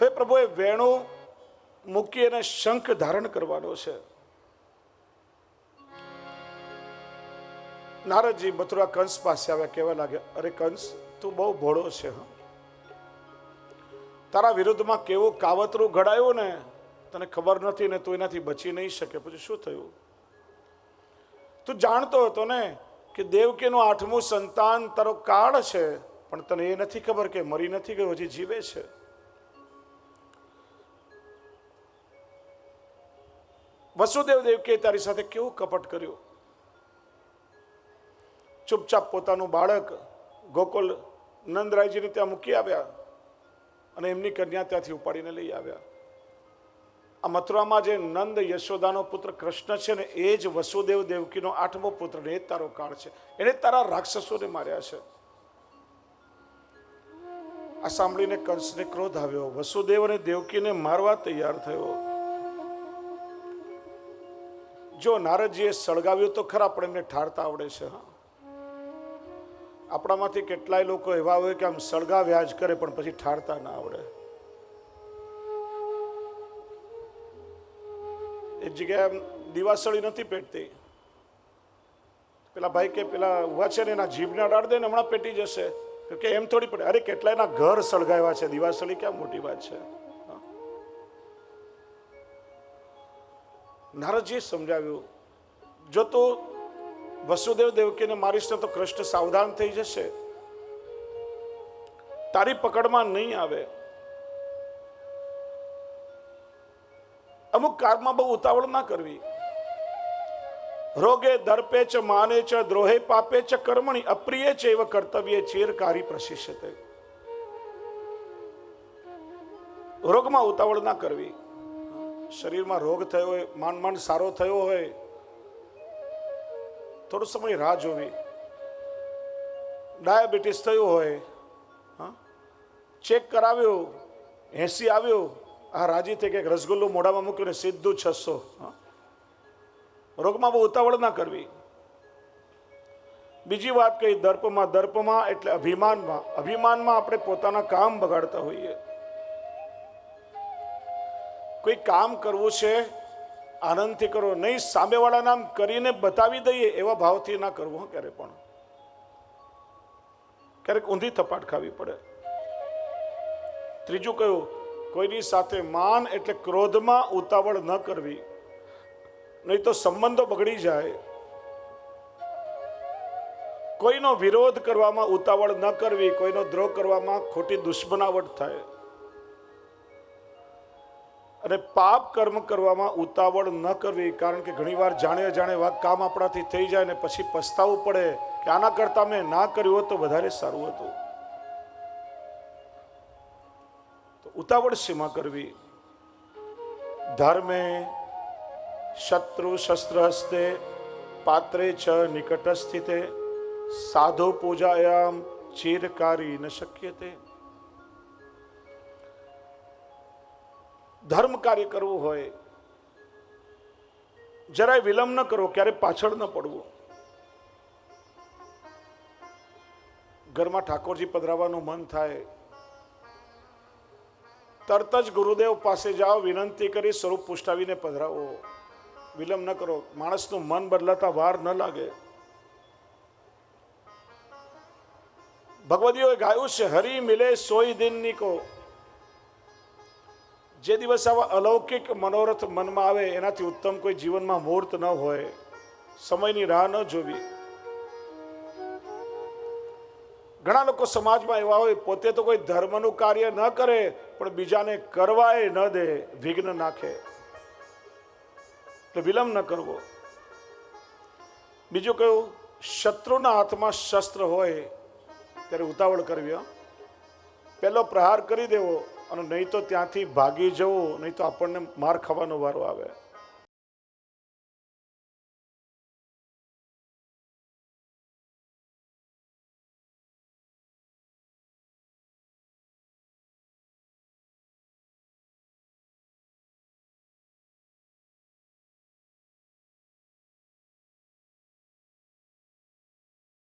હવે પ્રભુએ વેણું મૂકી અને શંખ ધારણ કરવાનો છે. નારદજી મથુરા કંસ પાસે આવ્યા, કહેવા લાગ્યા, અરે કંસ, તું બહુ ભોળો છે, હા. તારા વિરુદ્ધમાં કેવું કાવતરું ઘડાયું ને, તને ખબર નથી ને તું એનાથી બચી નહીં શકે. પછી શું થયું? તું જાણતો હતો ને કે દેવકીનું આઠમું સંતાન તારો કાળ છે, પણ તને એ નથી ખબર કે મરી નથી ગયો, હજી જીવે છે. વસુદેવ દેવકીએ તારી સાથે કેવું કપટ કર્યું? ચૂપચાપ પોતાનું બાળક ગોકુલ નંદરાયજીને ત્યાં મૂકી આવ્યા અને એમની કન્યા ત્યાંથી ઉપાડીને લઈ આવ્યા. આ મથુરામાં જે નંદ યશોદાનો પુત્ર કૃષ્ણ છે ને, એ જ વસુદેવ દેવકીનો આઠમો પુત્ર ને, એ તારો કાળ છે. એને તારા રાક્ષસોને માર્યા છે. આ સાંભળીને કંસને ક્રોધ આવ્યો. વસુદેવ અને દેવકીને મારવા તૈયાર થયો. જો નારદજીએ સળગાવ્યું તો ખરા, પણ એમને ઠારતા આવડે છે, હા. આપણામાંથી કેટલાય લોકો એવા હોય કે આમ સળગાવ્યા જ કરે, પણ પછી ઠારતા ના આવડે. એક જગ્યાએ દિવાસળી નથી પેટતી. પેલા ભાઈ કે, પેલા ઊભા છે ને એના જીભને અડાડ દે ને હમણાં પેટી જશે. કે એમ થોડી પડે. અરે, કેટલાયના ઘર સળગાવ્યા છે? દિવાસળી ક્યાં મોટી વાત છે? નારદજીએ સમજાવ્યું, જો તો વસુદેવ દેવકીને મારીશ તો કૃષ્ણ સાવધાન થઈ જશે. તારી પકડમાં નહીં આવે. અમુક કારમાં બહુ ઉતાવળ ના કરવી. રોગે દર્પે ચ, માને ચ, દ્રોહે પાપે ચ, કર્મણી અપ્રિય છે એવા કર્તવ્ય ચીરકારી પ્રશિષ્યતે. રોગમાં ઉતાવળ ના કરવી. શરીરમાં રોગ થયો હોય માંડ માંડ સારો થયો હોય, થોડો સમય રાહ જોવી. ડાયાબિટીસ થયું હોય, હા, ચેક કરાવ્યો, એસી આવ્યો, આ રાજી થઈ કે રસગુલ્લો મોઢામાં મૂક્યું ને સીધું છસો રોગમાં બહુ ઉતાવળ ના કરવી. બીજી વાત કહી દર્પમાં દર્પમાં એટલે અભિમાનમાં અભિમાનમાં આપણે પોતાના કામ બગાડતા હોઈએ. કોઈ કામ કરવું છે, આનંદથી કરો, નહીં, સામેવાળા નામ કરીને બતાવી દઈએ એવા ભાવથી ના કરવું ક્યારે પણ. ક્યારેક ઊંધી થપાટ ખાવી પડે. ત્રીજું કહ્યું, કોઈની સાથે માન એટલે ક્રોધમાં ઉતાવળ ન કરવી. નહીં તો સંબંધો બગડી જાય. કોઈનો વિરોધ કરવામાં ઉતાવળ ન કરવી, કોઈનો દ્રોહ કરવામાં ખોટી દુશ્મનાવટ થાય. અને પાપ કર્મ કરવામાં ઉતાવળ ન કરવી, કારણ કે ઘણીવાર જાણે જાણે વાત કામ આપણાથી થઈ જાય ને પછી પસ્તાવું પડે કે આના કરતાં મેં ના કર્યું હોત તો વધારે સારું હતું. તો ઉતાવળ સીમા કરવી? ધર્મે શત્રુ શસ્ત્ર હસ્તે, પાત્રે છ નિકટ સ્થિતે સાધુ પૂજાયામ ચીરકારી ન શક્યતે. ધર્મ કાર્ય કરવું હોય, જરાય વિલંબ ન કરો ક્યારે પાછળ ન પડવું. ઘરમાં ઠાકોરજી પધરાવવાનું મન થાય, તરત જ ગુરુદેવ પાસે જાઓ, વિનંતી કરી સ્વરૂપ પુષ્ટાવીને પધરાવો. વિલંબ ન કરો, માણસનું મન બદલાતા વાર ન લાગે. ભગવદીઓએ ગાયું છે, હરી મિલે સોઈ દિન નિકો. જે દિવસ આવા અલૌકિક મનોરથ મનમાં આવે, એનાથી ઉત્તમ કોઈ જીવનમાં મુહૂર્ત ન હોય. સમયની રાહ ન જોવી. ઘણા લોકો સમાજમાં એવા હોય, પોતે તો કોઈ ધર્મનું કાર્ય ન કરે, પણ બીજાને કરવાય ન દે, વિઘ્ન નાખે. એટલે વિલંબ ન કરવો. બીજું કહ્યું, શત્રુના હાથમાં શસ્ત્ર હોય, ત્યારે ઉતાવળ કરવી. પહેલો પ્રહાર કરી દેવો. અને નહીં તો ત્યાંથી ભાગી જવું નહીં તો આપણને માર ખાવાનો વારો આવે.